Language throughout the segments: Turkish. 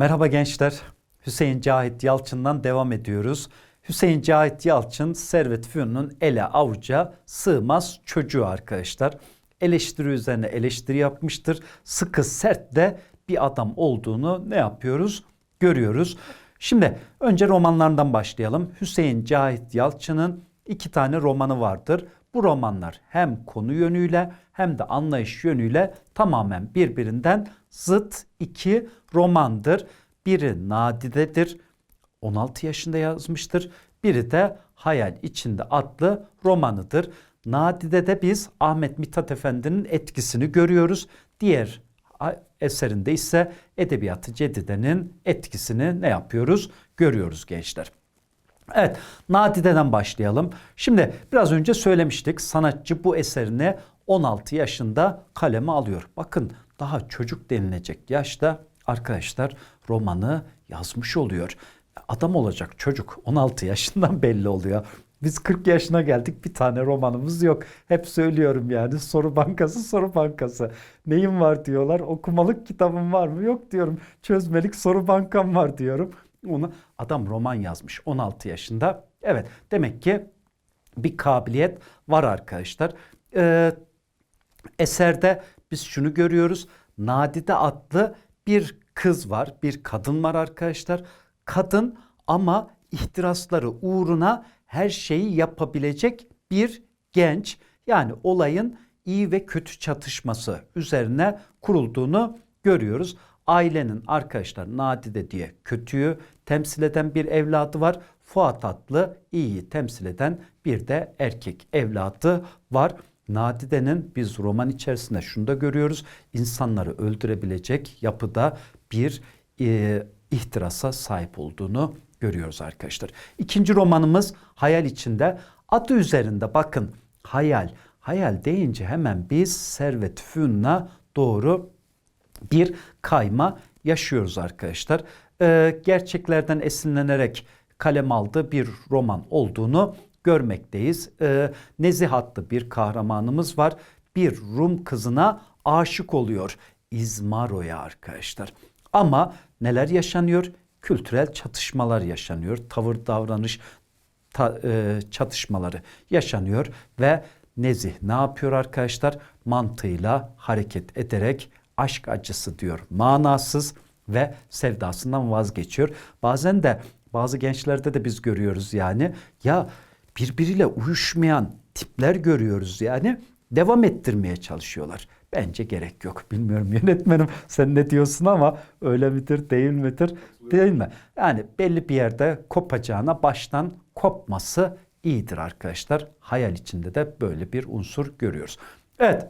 Merhaba gençler. Hüseyin Cahit Yalçın'dan devam ediyoruz. Hüseyin Cahit Yalçın Servet Fünun'un ele avuca sığmaz çocuğu arkadaşlar. Eleştiri üzerine eleştiri yapmıştır. Sıkı sert de bir adam olduğunu ne yapıyoruz? Görüyoruz. Şimdi önce romanlarından başlayalım. Hüseyin Cahit Yalçın'ın iki tane romanı vardır. Bu romanlar hem konu yönüyle hem de anlayış yönüyle tamamen birbirinden zıt iki romandır. Biri Nadide'dir. 16 yaşında yazmıştır. Biri de Hayal İçinde adlı romanıdır. Nadide'de biz Ahmet Mithat Efendi'nin etkisini görüyoruz. Diğer eserinde ise Edebiyatı Cedide'nin etkisini ne yapıyoruz? Görüyoruz gençler. Evet, Nadide'den başlayalım. Şimdi biraz önce söylemiştik. Sanatçı bu eserini 16 yaşında kaleme alıyor. Bakın daha çocuk denilecek yaşta arkadaşlar romanı yazmış oluyor. Adam olacak çocuk 16 yaşından belli oluyor. Biz 40 yaşına geldik bir tane romanımız yok. Hep söylüyorum yani soru bankası soru bankası. Neyim var diyorlar okumalık kitabım var mı? Yok diyorum çözmelik soru bankam var diyorum. Onu adam roman yazmış 16 yaşında. Evet demek ki bir kabiliyet var arkadaşlar. Ee, eserde biz şunu görüyoruz. Nadide adlı bir kız var, bir kadın var arkadaşlar. Kadın ama ihtirasları uğruna her şeyi yapabilecek bir genç. Yani olayın iyi ve kötü çatışması üzerine kurulduğunu görüyoruz. Ailenin arkadaşlar Nadide diye kötüyü temsil eden bir evladı var. Fuat adlı iyiyi temsil eden bir de erkek evladı var. Nadide'nin biz roman içerisinde şunu da görüyoruz. İnsanları öldürebilecek yapıda bir e, ihtirasa sahip olduğunu görüyoruz arkadaşlar. İkinci romanımız Hayal içinde. Adı üzerinde bakın hayal. Hayal deyince hemen biz Servet Fünun'a doğru bir kayma yaşıyoruz arkadaşlar. Ee, gerçeklerden esinlenerek kalem aldığı bir roman olduğunu görmekteyiz. Ee, bir kahramanımız var. Bir Rum kızına aşık oluyor. İzmaro'ya arkadaşlar. Ama neler yaşanıyor? Kültürel çatışmalar yaşanıyor. Tavır davranış ta, e, çatışmaları yaşanıyor ve Nezih ne yapıyor arkadaşlar? Mantığıyla hareket ederek aşk acısı diyor. Manasız ve sevdasından vazgeçiyor. Bazen de bazı gençlerde de biz görüyoruz yani ya birbiriyle uyuşmayan tipler görüyoruz yani devam ettirmeye çalışıyorlar. Bence gerek yok. Bilmiyorum yönetmenim sen ne diyorsun ama öyle midir değil midir değil mi? Yani belli bir yerde kopacağına baştan kopması iyidir arkadaşlar. Hayal içinde de böyle bir unsur görüyoruz. Evet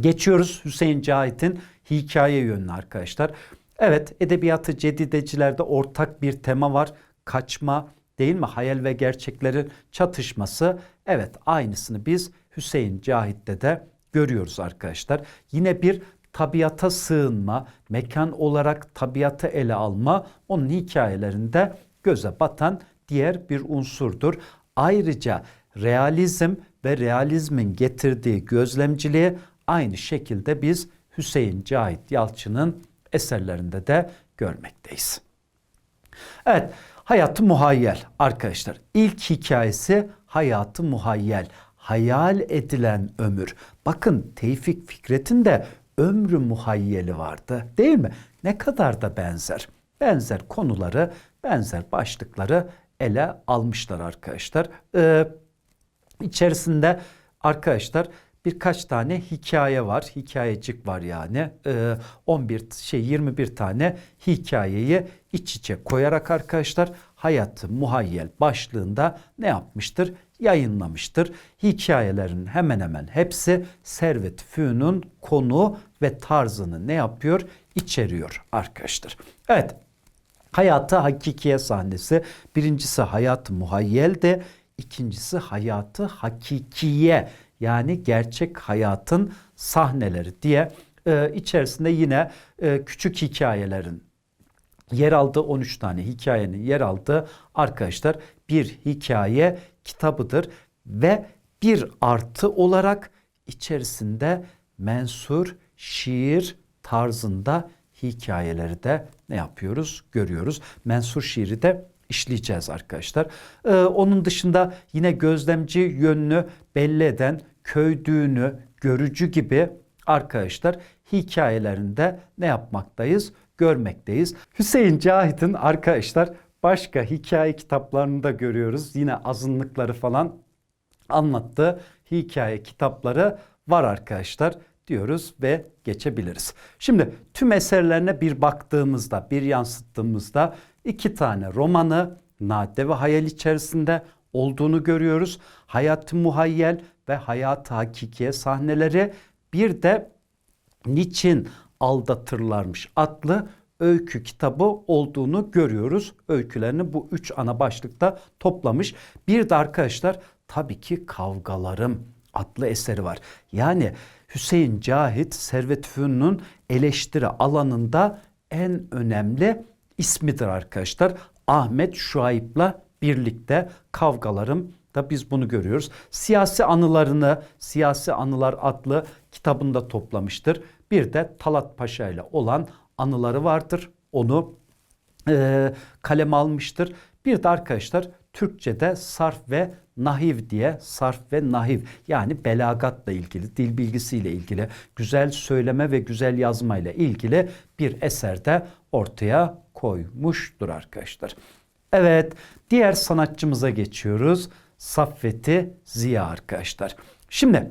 geçiyoruz Hüseyin Cahit'in hikaye yönüne arkadaşlar. Evet edebiyatı cedidecilerde ortak bir tema var. Kaçma değil mi? Hayal ve gerçeklerin çatışması. Evet aynısını biz Hüseyin Cahit'te de görüyoruz arkadaşlar. Yine bir tabiata sığınma, mekan olarak tabiatı ele alma onun hikayelerinde göze batan diğer bir unsurdur. Ayrıca realizm ve realizmin getirdiği gözlemciliği aynı şekilde biz Hüseyin Cahit Yalçın'ın eserlerinde de görmekteyiz. Evet, hayatı muhayyel arkadaşlar. İlk hikayesi hayatı muhayyel. Hayal edilen ömür. Bakın Tevfik Fikret'in de ömrü muhayyeli vardı değil mi? Ne kadar da benzer. Benzer konuları, benzer başlıkları ele almışlar arkadaşlar. Ee, içerisinde arkadaşlar birkaç tane hikaye var. Hikayecik var yani. Ee, 11 şey 21 tane hikayeyi iç içe koyarak arkadaşlar hayatı muhayyel başlığında ne yapmıştır? Yayınlamıştır. Hikayelerin hemen hemen hepsi Servet Fünun konu ve tarzını ne yapıyor? İçeriyor arkadaşlar. Evet. Hayatı hakikiye sahnesi. Birincisi hayat muhayyelde, ikincisi hayatı hakikiye yani gerçek hayatın sahneleri diye e, içerisinde yine e, küçük hikayelerin yer aldığı 13 tane hikayenin yer aldığı arkadaşlar bir hikaye kitabıdır ve bir artı olarak içerisinde mensur şiir tarzında hikayeleri de ne yapıyoruz? Görüyoruz. Mensur şiiri de işleyeceğiz arkadaşlar. Ee, onun dışında yine gözlemci yönünü belli eden köydüğünü, görücü gibi arkadaşlar hikayelerinde ne yapmaktayız? Görmekteyiz. Hüseyin Cahit'in arkadaşlar başka hikaye kitaplarını da görüyoruz. Yine azınlıkları falan anlattığı hikaye kitapları var arkadaşlar diyoruz ve geçebiliriz. Şimdi tüm eserlerine bir baktığımızda, bir yansıttığımızda iki tane romanı nadde ve hayal içerisinde olduğunu görüyoruz. Hayat-ı muhayyel ve hayat-ı hakikiye sahneleri bir de niçin aldatırlarmış adlı öykü kitabı olduğunu görüyoruz. Öykülerini bu üç ana başlıkta toplamış. Bir de arkadaşlar tabii ki Kavgalarım adlı eseri var. Yani Hüseyin Cahit Servet Fünun'un eleştiri alanında en önemli ismidir arkadaşlar. Ahmet Şuayb'la birlikte Kavgalarım da biz bunu görüyoruz. Siyasi anılarını Siyasi Anılar adlı kitabında toplamıştır. Bir de Talat Paşa ile olan anıları vardır. Onu e, kalem almıştır. Bir de arkadaşlar Türkçe'de sarf ve nahiv diye sarf ve nahiv yani belagatla ilgili, dil bilgisiyle ilgili, güzel söyleme ve güzel yazma ile ilgili bir eserde ortaya koymuştur arkadaşlar. Evet, diğer sanatçımıza geçiyoruz. Saffeti Ziya arkadaşlar. Şimdi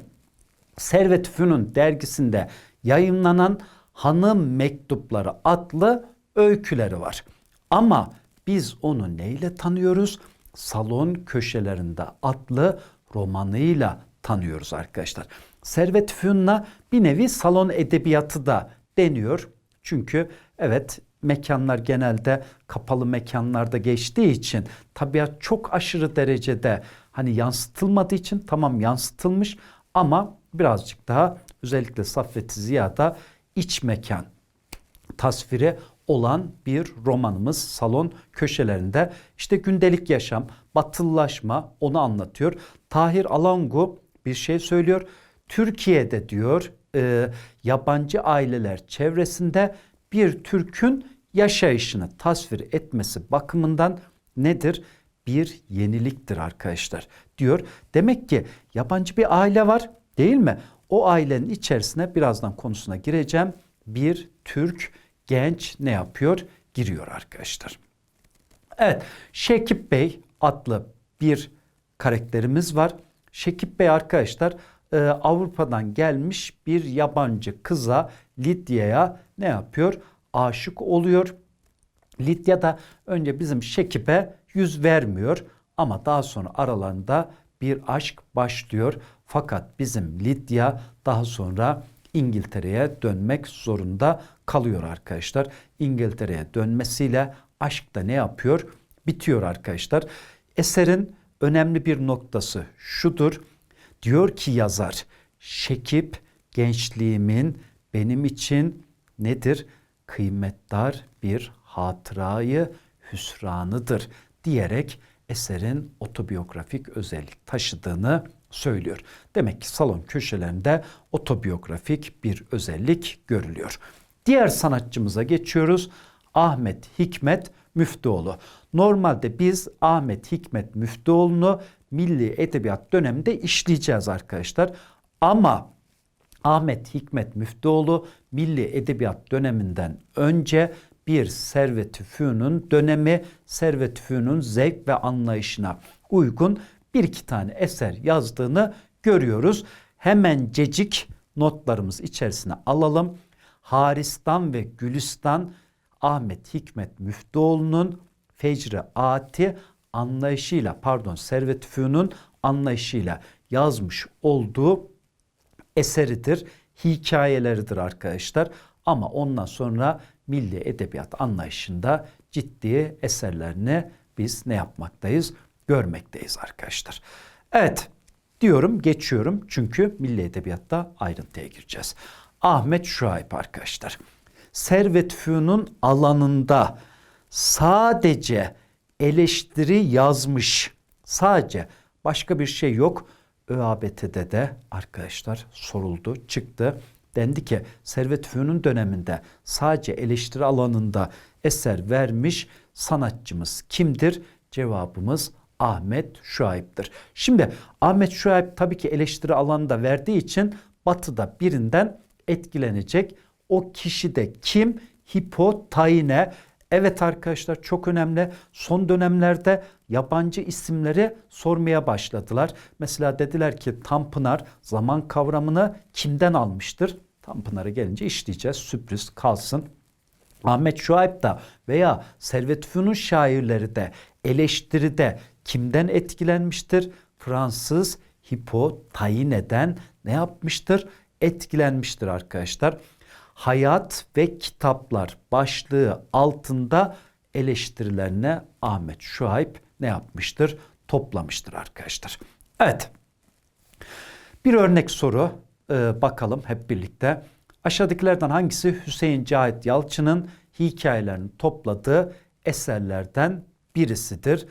Servet Fünun dergisinde yayınlanan Hanım Mektupları adlı öyküleri var. Ama biz onu neyle tanıyoruz? Salon Köşelerinde adlı romanıyla tanıyoruz arkadaşlar. Servet Fünun'a bir nevi salon edebiyatı da deniyor. Çünkü evet mekanlar genelde kapalı mekanlarda geçtiği için tabiat çok aşırı derecede hani yansıtılmadığı için tamam yansıtılmış ama birazcık daha özellikle Saffet Ziya'da iç mekan tasviri olan bir romanımız salon köşelerinde işte gündelik yaşam, batıllaşma onu anlatıyor. Tahir Alangu bir şey söylüyor. Türkiye'de diyor e, yabancı aileler çevresinde bir Türk'ün yaşayışını tasvir etmesi bakımından nedir? Bir yeniliktir arkadaşlar diyor. Demek ki yabancı bir aile var değil mi? O ailenin içerisine birazdan konusuna gireceğim. Bir Türk genç ne yapıyor? Giriyor arkadaşlar. Evet, Şekip Bey adlı bir karakterimiz var. Şekip Bey arkadaşlar e, Avrupa'dan gelmiş bir yabancı kıza Lidya'ya ne yapıyor? Aşık oluyor. Lidya da önce bizim Şekip'e yüz vermiyor ama daha sonra aralarında bir aşk başlıyor. Fakat bizim Lidya daha sonra İngiltere'ye dönmek zorunda kalıyor arkadaşlar. İngiltere'ye dönmesiyle aşk da ne yapıyor? Bitiyor arkadaşlar. Eserin önemli bir noktası şudur. Diyor ki yazar, Şekip gençliğimin benim için nedir? Kıymetdar bir hatırayı hüsranıdır diyerek eserin otobiyografik özellik taşıdığını söylüyor. Demek ki salon köşelerinde otobiyografik bir özellik görülüyor. Diğer sanatçımıza geçiyoruz. Ahmet Hikmet Müftüoğlu. Normalde biz Ahmet Hikmet Müftüoğlu'nu Milli Edebiyat döneminde işleyeceğiz arkadaşlar. Ama Ahmet Hikmet Müftüoğlu Milli Edebiyat döneminden önce bir Servet-i Fünun dönemi, Servet-i Fünun zevk ve anlayışına uygun bir iki tane eser yazdığını görüyoruz. Hemen cecik notlarımız içerisine alalım. Haristan ve Gülistan Ahmet Hikmet Müftüoğlu'nun Fecri Ati anlayışıyla pardon Servet Fünun anlayışıyla yazmış olduğu eseridir. Hikayeleridir arkadaşlar. Ama ondan sonra milli edebiyat anlayışında ciddi eserlerini biz ne yapmaktayız? Görmekteyiz arkadaşlar. Evet diyorum geçiyorum çünkü milli edebiyatta ayrıntıya gireceğiz. Ahmet Şuayb arkadaşlar. Servet Fünun alanında sadece eleştiri yazmış. Sadece başka bir şey yok. ÖABT'de de arkadaşlar soruldu, çıktı. Dendi ki Servet Fünun döneminde sadece eleştiri alanında eser vermiş sanatçımız kimdir? Cevabımız Ahmet Şuayb'dır. Şimdi Ahmet Şuayb tabii ki eleştiri alanında verdiği için batıda birinden etkilenecek. O kişi de kim? Hipotayne. Evet arkadaşlar çok önemli. Son dönemlerde yabancı isimleri sormaya başladılar. Mesela dediler ki Tanpınar zaman kavramını kimden almıştır? Tanpınar'a gelince işleyeceğiz. Sürpriz kalsın. Ahmet Şuayb da veya Servet Fünun şairleri de eleştiride kimden etkilenmiştir? Fransız Hipotaine'den ne yapmıştır? Etkilenmiştir arkadaşlar. Hayat ve kitaplar başlığı altında eleştirilerine Ahmet Şuayb ne yapmıştır? Toplamıştır arkadaşlar. Evet. Bir örnek soru e, bakalım hep birlikte. Aşağıdakilerden hangisi Hüseyin Cahit Yalçın'ın hikayelerini topladığı eserlerden birisidir?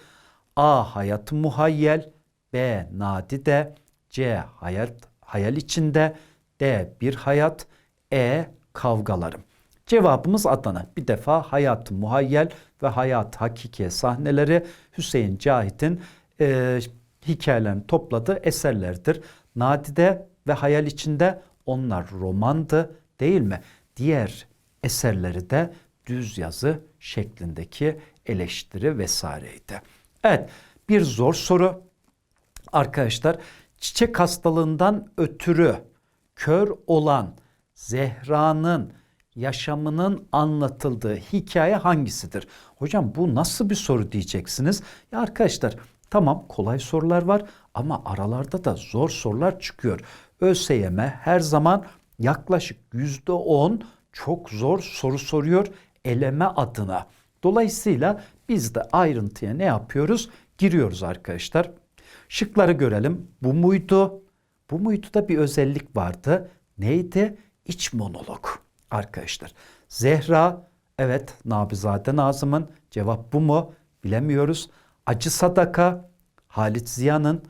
A. Hayat muhayyel B. Nadide C. Hayat hayal içinde D. Bir hayat E. Kavgalarım. Cevabımız Adana. Bir defa hayat muhayyel ve hayat hakiki sahneleri Hüseyin Cahit'in e, hikayelerini topladığı eserlerdir. Nadide ve hayal içinde onlar romandı değil mi? Diğer eserleri de düz yazı şeklindeki eleştiri vesaireydi. Evet bir zor soru. Arkadaşlar çiçek hastalığından ötürü kör olan Zehra'nın yaşamının anlatıldığı hikaye hangisidir? Hocam bu nasıl bir soru diyeceksiniz? Ya arkadaşlar tamam kolay sorular var ama aralarda da zor sorular çıkıyor. ÖSYM her zaman yaklaşık yüzde on çok zor soru soruyor eleme adına. Dolayısıyla biz de ayrıntıya ne yapıyoruz? Giriyoruz arkadaşlar. Şıkları görelim. Bu muydu? Bu muydu da bir özellik vardı. Neydi? İç monolog arkadaşlar. Zehra, evet Nabizade Nazım'ın cevap bu mu? Bilemiyoruz. Acı Sadaka, Halit Ziya'nın,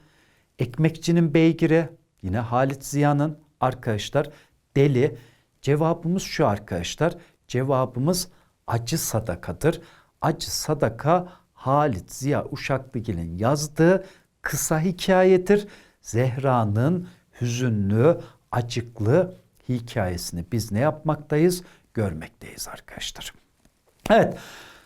Ekmekçinin Beygiri, yine Halit Ziya'nın arkadaşlar. Deli, cevabımız şu arkadaşlar. Cevabımız acı sadakadır. Acı sadaka Halit Ziya Uşaklıgil'in yazdığı kısa hikayedir. Zehra'nın hüzünlü, acıklı hikayesini biz ne yapmaktayız? Görmekteyiz arkadaşlar. Evet,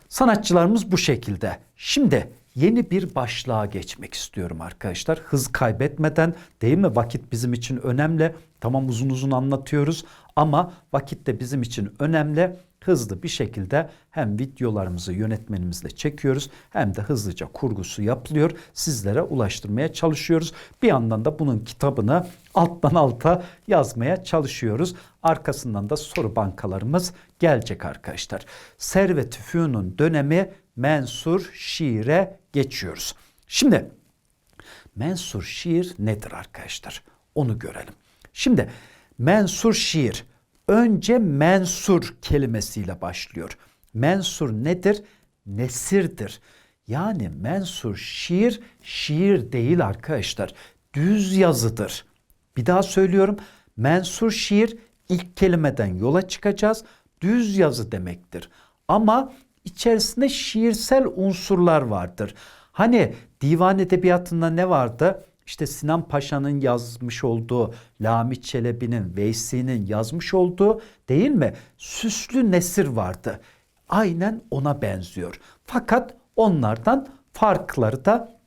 sanatçılarımız bu şekilde. Şimdi yeni bir başlığa geçmek istiyorum arkadaşlar. Hız kaybetmeden değil mi? Vakit bizim için önemli. Tamam uzun uzun anlatıyoruz ama vakit de bizim için önemli hızlı bir şekilde hem videolarımızı yönetmenimizle çekiyoruz hem de hızlıca kurgusu yapılıyor. Sizlere ulaştırmaya çalışıyoruz. Bir yandan da bunun kitabını alttan alta yazmaya çalışıyoruz. Arkasından da soru bankalarımız gelecek arkadaşlar. Servet-i Fünun dönemi mensur şiire geçiyoruz. Şimdi mensur şiir nedir arkadaşlar? Onu görelim. Şimdi mensur şiir önce mensur kelimesiyle başlıyor. Mensur nedir? Nesirdir. Yani mensur şiir, şiir değil arkadaşlar. Düz yazıdır. Bir daha söylüyorum. Mensur şiir ilk kelimeden yola çıkacağız. Düz yazı demektir. Ama içerisinde şiirsel unsurlar vardır. Hani divan edebiyatında ne vardı? İşte Sinan Paşa'nın yazmış olduğu, Lami Çelebi'nin, Veysi'nin yazmış olduğu değil mi? Süslü nesir vardı. Aynen ona benziyor. Fakat onlardan farkları da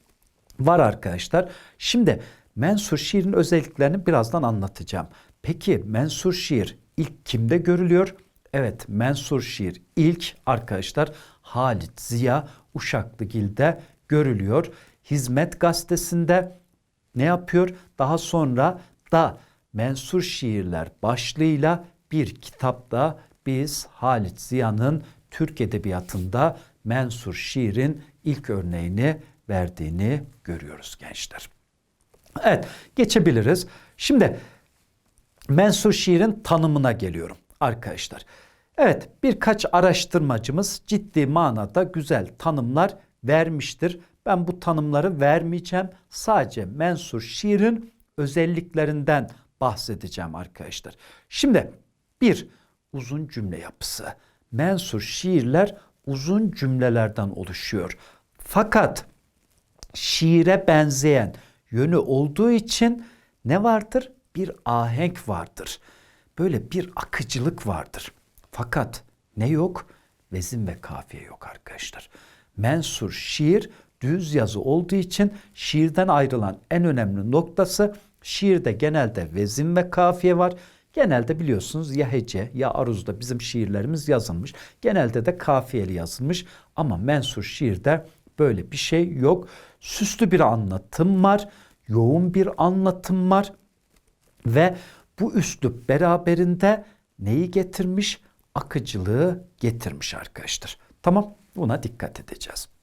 var arkadaşlar. Şimdi mensur şiirin özelliklerini birazdan anlatacağım. Peki mensur şiir ilk kimde görülüyor? Evet mensur şiir ilk arkadaşlar Halit Ziya Uşaklıgil'de görülüyor. Hizmet gazetesinde ne yapıyor? Daha sonra da mensur şiirler başlığıyla bir kitapta biz Halit Ziya'nın Türk Edebiyatı'nda mensur şiirin ilk örneğini verdiğini görüyoruz gençler. Evet geçebiliriz. Şimdi mensur şiirin tanımına geliyorum arkadaşlar. Evet birkaç araştırmacımız ciddi manada güzel tanımlar vermiştir. Ben bu tanımları vermeyeceğim. Sadece mensur şiirin özelliklerinden bahsedeceğim arkadaşlar. Şimdi bir uzun cümle yapısı. Mensur şiirler uzun cümlelerden oluşuyor. Fakat şiire benzeyen yönü olduğu için ne vardır? Bir ahenk vardır. Böyle bir akıcılık vardır. Fakat ne yok? Vezin ve kafiye yok arkadaşlar. Mensur şiir düz yazı olduğu için şiirden ayrılan en önemli noktası şiirde genelde vezin ve kafiye var. Genelde biliyorsunuz ya hece ya aruzda bizim şiirlerimiz yazılmış. Genelde de kafiyeli yazılmış ama mensur şiirde böyle bir şey yok. Süslü bir anlatım var, yoğun bir anlatım var ve bu üslup beraberinde neyi getirmiş? Akıcılığı getirmiş arkadaşlar. Tamam buna dikkat edeceğiz.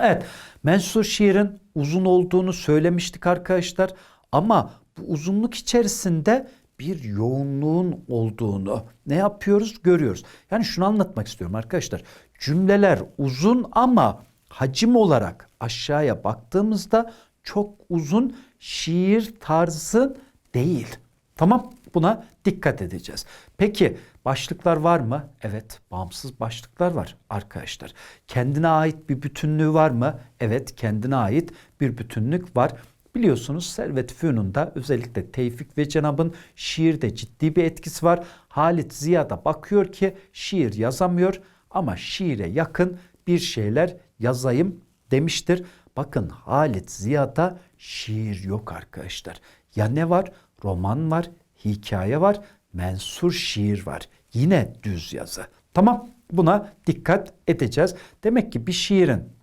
Evet mensur şiirin uzun olduğunu söylemiştik arkadaşlar ama bu uzunluk içerisinde bir yoğunluğun olduğunu ne yapıyoruz görüyoruz. Yani şunu anlatmak istiyorum arkadaşlar. Cümleler uzun ama hacim olarak aşağıya baktığımızda çok uzun şiir tarzı değil. Tamam buna dikkat edeceğiz. Peki başlıklar var mı? Evet bağımsız başlıklar var arkadaşlar. Kendine ait bir bütünlüğü var mı? Evet kendine ait bir bütünlük var. Biliyorsunuz Servet Fünun'da özellikle Tevfik ve Cenab'ın şiirde ciddi bir etkisi var. Halit Ziya da bakıyor ki şiir yazamıyor ama şiire yakın bir şeyler yazayım demiştir. Bakın Halit Ziya'da şiir yok arkadaşlar. Ya ne var? Roman var, hikaye var, mensur şiir var. Yine düz yazı. Tamam buna dikkat edeceğiz. Demek ki bir şiirin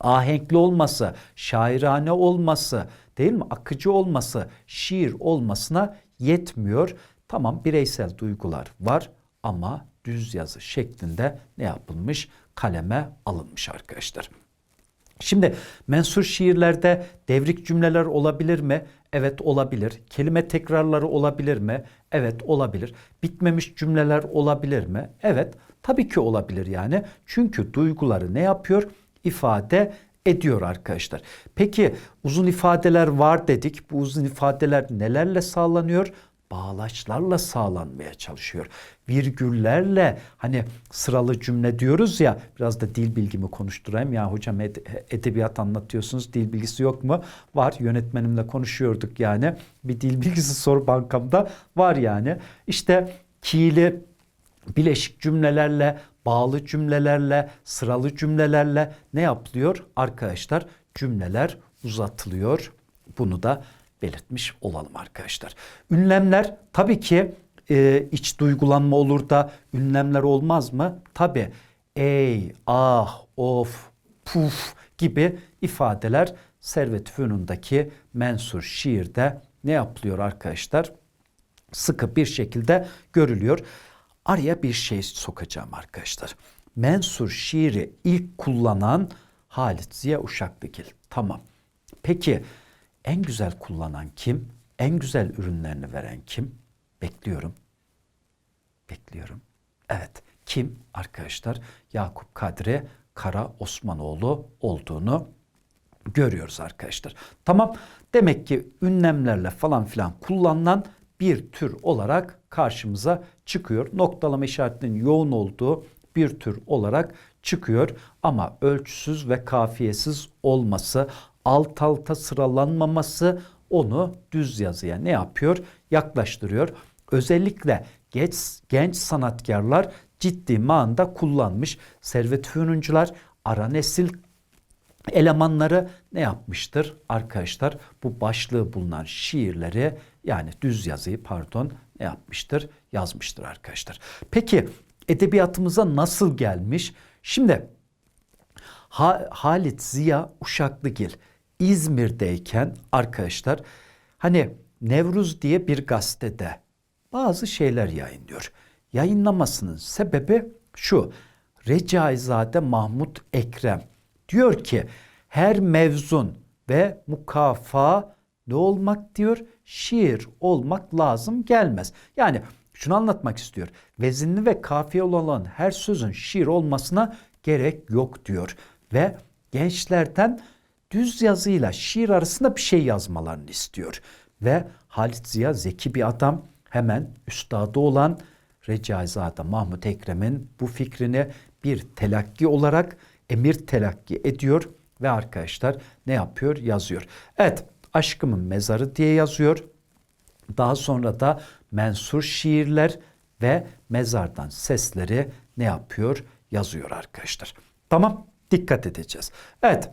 ahenkli olması, şairane olması, değil mi? Akıcı olması, şiir olmasına yetmiyor. Tamam bireysel duygular var ama düz yazı şeklinde ne yapılmış? Kaleme alınmış arkadaşlar. Şimdi mensur şiirlerde devrik cümleler olabilir mi? Evet olabilir. Kelime tekrarları olabilir mi? Evet olabilir. Bitmemiş cümleler olabilir mi? Evet tabii ki olabilir yani. Çünkü duyguları ne yapıyor? İfade ediyor arkadaşlar. Peki uzun ifadeler var dedik. Bu uzun ifadeler nelerle sağlanıyor? Bağlaçlarla sağlanmaya çalışıyor. Virgüllerle hani sıralı cümle diyoruz ya biraz da dil bilgimi konuşturayım. Ya hocam edebiyat anlatıyorsunuz dil bilgisi yok mu? Var yönetmenimle konuşuyorduk yani. Bir dil bilgisi soru bankamda var yani. İşte ki'li bileşik cümlelerle, bağlı cümlelerle, sıralı cümlelerle ne yapılıyor? Arkadaşlar cümleler uzatılıyor. Bunu da belirtmiş olalım arkadaşlar. Ünlemler tabii ki e, iç duygulanma olur da ünlemler olmaz mı? Tabii ey, ah, of, puf gibi ifadeler Servet Fünun'daki mensur şiirde ne yapılıyor arkadaşlar? Sıkı bir şekilde görülüyor. Araya bir şey sokacağım arkadaşlar. Mensur şiiri ilk kullanan Halit Ziya Uşaklıgil. Tamam. Peki en güzel kullanan kim? En güzel ürünlerini veren kim? Bekliyorum. Bekliyorum. Evet. Kim arkadaşlar? Yakup Kadri Kara Osmanoğlu olduğunu görüyoruz arkadaşlar. Tamam. Demek ki ünlemlerle falan filan kullanılan bir tür olarak karşımıza çıkıyor. Noktalama işaretinin yoğun olduğu bir tür olarak çıkıyor ama ölçüsüz ve kafiyesiz olması, alt alta sıralanmaması onu düz yazıya ne yapıyor? Yaklaştırıyor. Özellikle genç, genç sanatkarlar ciddi manada kullanmış. Servet Fünuncular ara nesil elemanları ne yapmıştır? Arkadaşlar bu başlığı bulunan şiirleri yani düz yazıyı pardon ne yapmıştır? Yazmıştır arkadaşlar. Peki edebiyatımıza nasıl gelmiş? Şimdi ha Halit Ziya Uşaklıgil İzmir'deyken arkadaşlar hani Nevruz diye bir gazetede bazı şeyler yayınlıyor. Yayınlamasının sebebi şu. Recaizade Mahmut Ekrem diyor ki her mevzun ve mukafa ne olmak diyor? Şiir olmak lazım gelmez. Yani şunu anlatmak istiyor. Vezinli ve kafiye olan her sözün şiir olmasına gerek yok diyor. Ve gençlerden düz yazıyla şiir arasında bir şey yazmalarını istiyor. ve Halit Ziya zeki bir adam. Hemen üstadı olan Recaizade Mahmut Ekrem'in bu fikrini bir telakki olarak emir telakki ediyor ve arkadaşlar ne yapıyor? Yazıyor. Evet, aşkımın mezarı diye yazıyor. Daha sonra da mensur şiirler ve mezardan sesleri ne yapıyor? Yazıyor arkadaşlar. Tamam, dikkat edeceğiz. Evet,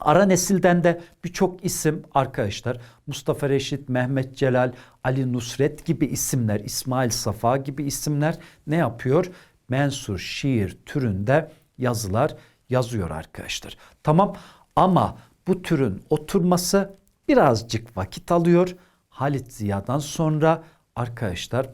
Ara nesilden de birçok isim arkadaşlar Mustafa Reşit, Mehmet Celal, Ali Nusret gibi isimler, İsmail Safa gibi isimler ne yapıyor? Mensur şiir türünde yazılar yazıyor arkadaşlar. Tamam ama bu türün oturması birazcık vakit alıyor. Halit Ziya'dan sonra arkadaşlar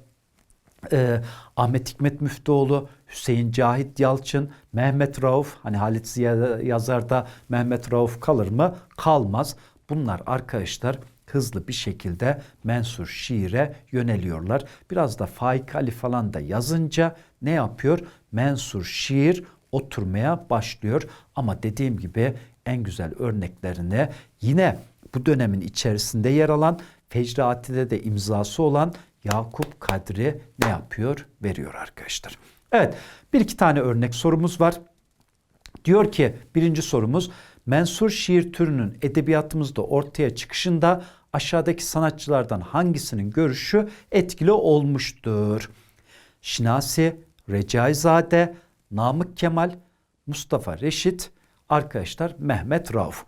e, Ahmet Hikmet Müftüoğlu, Hüseyin Cahit Yalçın, Mehmet Rauf, hani Halit Ziya yazarda Mehmet Rauf kalır mı? Kalmaz. Bunlar arkadaşlar hızlı bir şekilde mensur şiire yöneliyorlar. Biraz da Faik Ali falan da yazınca ne yapıyor? Mensur şiir oturmaya başlıyor. Ama dediğim gibi en güzel örneklerini yine bu dönemin içerisinde yer alan Fecrati'de de imzası olan Yakup Kadri ne yapıyor? Veriyor arkadaşlar. Evet bir iki tane örnek sorumuz var. Diyor ki birinci sorumuz mensur şiir türünün edebiyatımızda ortaya çıkışında aşağıdaki sanatçılardan hangisinin görüşü etkili olmuştur? Şinasi, Recaizade, Namık Kemal, Mustafa Reşit, arkadaşlar Mehmet Rauf.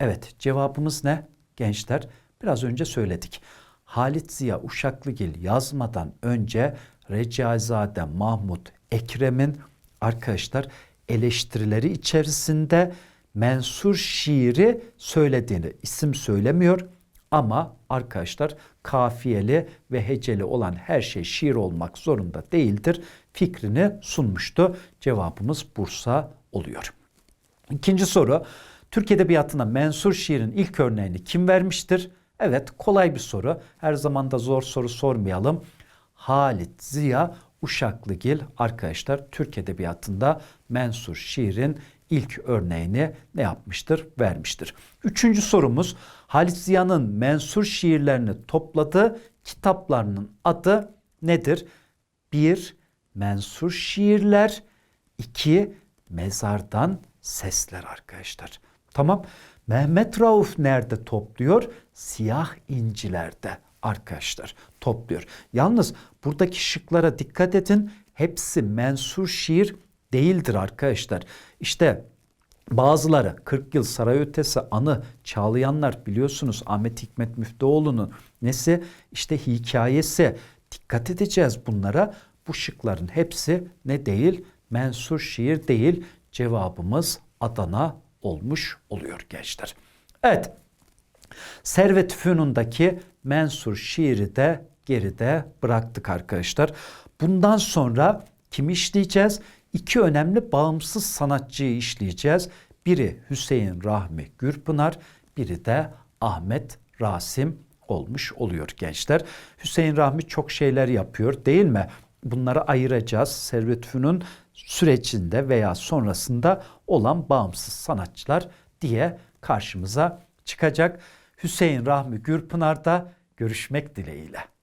Evet cevabımız ne gençler? Biraz önce söyledik. Halit Ziya Uşaklıgil yazmadan önce Recaizade Mahmut Ekrem'in arkadaşlar eleştirileri içerisinde mensur şiiri söylediğini isim söylemiyor ama arkadaşlar kafiyeli ve heceli olan her şey şiir olmak zorunda değildir. Fikrini sunmuştu. Cevabımız Bursa oluyor. İkinci soru. Türk Edebiyatı'na mensur şiirin ilk örneğini kim vermiştir? Evet kolay bir soru. Her zaman da zor soru sormayalım. Halit Ziya Uşaklıgil arkadaşlar Türk Edebiyatı'nda mensur şiirin ilk örneğini ne yapmıştır? Vermiştir. Üçüncü sorumuz Halit Ziya'nın mensur şiirlerini topladığı kitaplarının adı nedir? Bir, mensur şiirler. iki mezardan sesler arkadaşlar. Tamam. Mehmet Rauf nerede topluyor? Siyah incilerde arkadaşlar topluyor. Yalnız buradaki şıklara dikkat edin. Hepsi mensur şiir değildir arkadaşlar. İşte bazıları 40 yıl saray ötesi anı çağlayanlar biliyorsunuz Ahmet Hikmet Müftüoğlu'nun nesi işte hikayesi. Dikkat edeceğiz bunlara. Bu şıkların hepsi ne değil? Mensur şiir değil. Cevabımız Adana olmuş oluyor gençler. Evet. Servet Fünun'daki mensur şiiri de geride bıraktık arkadaşlar. Bundan sonra kim işleyeceğiz? İki önemli bağımsız sanatçıyı işleyeceğiz. Biri Hüseyin Rahmi Gürpınar, biri de Ahmet Rasim olmuş oluyor gençler. Hüseyin Rahmi çok şeyler yapıyor değil mi? Bunları ayıracağız. Servet Fünun sürecinde veya sonrasında olan bağımsız sanatçılar diye karşımıza çıkacak. Hüseyin Rahmi Gürpınar'da görüşmek dileğiyle.